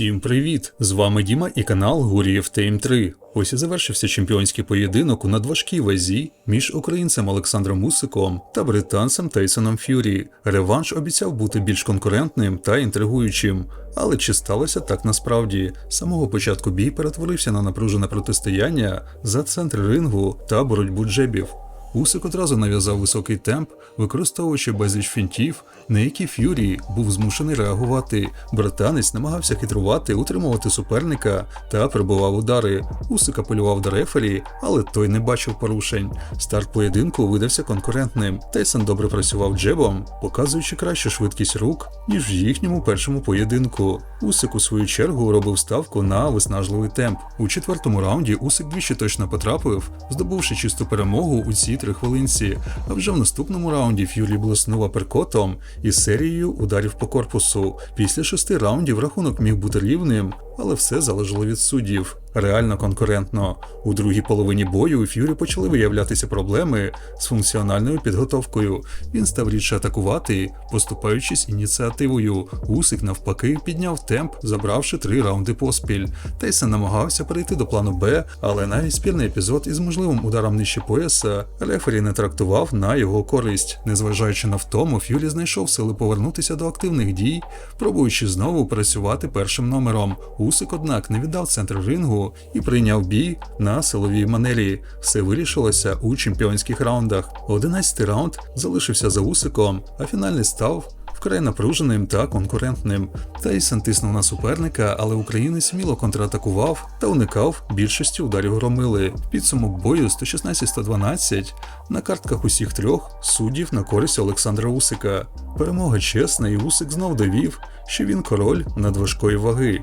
Усім привіт! З вами Діма і канал Гурієв Тейм 3. Ось і завершився чемпіонський поєдинок у надважкій вазі між українцем Олександром Усиком та британцем Тейсоном Ф'юрі. Реванш обіцяв бути більш конкурентним та інтригуючим. Але чи сталося так насправді? З самого початку бій перетворився на напружене протистояння за центр рингу та боротьбу джебів. Усик одразу нав'язав високий темп, використовуючи безліч фінтів, на які Ф'юрі був змушений реагувати. Британець намагався хитрувати, утримувати суперника та прибував удари. Усик апелював до рефері, але той не бачив порушень. Старт поєдинку видався конкурентним. Тейсон добре працював джебом, показуючи кращу швидкість рук, ніж в їхньому першому поєдинку. Усик у свою чергу робив ставку на виснажливий темп. У четвертому раунді Усик двічі точно потрапив, здобувши чисту перемогу у цій три хвилинці. А вже в наступному раунді Ф'юрі блеснув аперкотом із серією ударів по корпусу. Після шести раундів рахунок міг бути рівним, але все залежало від суддів. Реально конкурентно. У другій половині бою у Ф'юрі почали виявлятися проблеми з функціональною підготовкою. Він став рідше атакувати, поступаючись ініціативою. Усик навпаки підняв темп, забравши три раунди поспіль. Тейсон намагався перейти до плану Б, але навіть спірний епізод із можливим ударом нижче пояса рефері не трактував на його користь. Незважаючи на втому, Ф'юрі знайшов сили повернутися до активних дій, пробуючи знову працювати першим номером. Усик, однак, не віддав центр рингу і прийняв бій на силовій манері. Все вирішилося у чемпіонських раундах. Одинадцятий раунд залишився за Усиком, а фінальний став вкрай напруженим та конкурентним. Тейсон тиснув на суперника, але українець вміло контратакував та уникав більшості ударів громили. Підсумок бою 116-112 на картках усіх трьох суддів на користь Олександра Усика. Перемога чесна, і Усик знов довів, що він король надважкої ваги.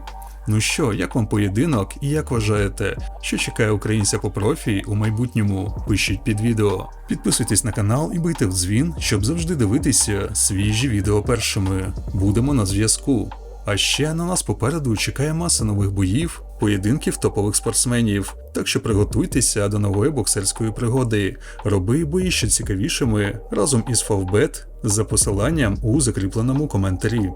Ну що, як вам поєдинок і як вважаєте, що чекає українця по профі у майбутньому? Пишіть під відео. Підписуйтесь на канал і бийте в дзвін, щоб завжди дивитися свіжі відео першими. Будемо на зв'язку. А ще на нас попереду чекає маса нових боїв, поєдинків топових спортсменів. Так що приготуйтеся до нової боксерської пригоди. Роби бої ще цікавішими разом із Favbet за посиланням у закріпленому коментарі.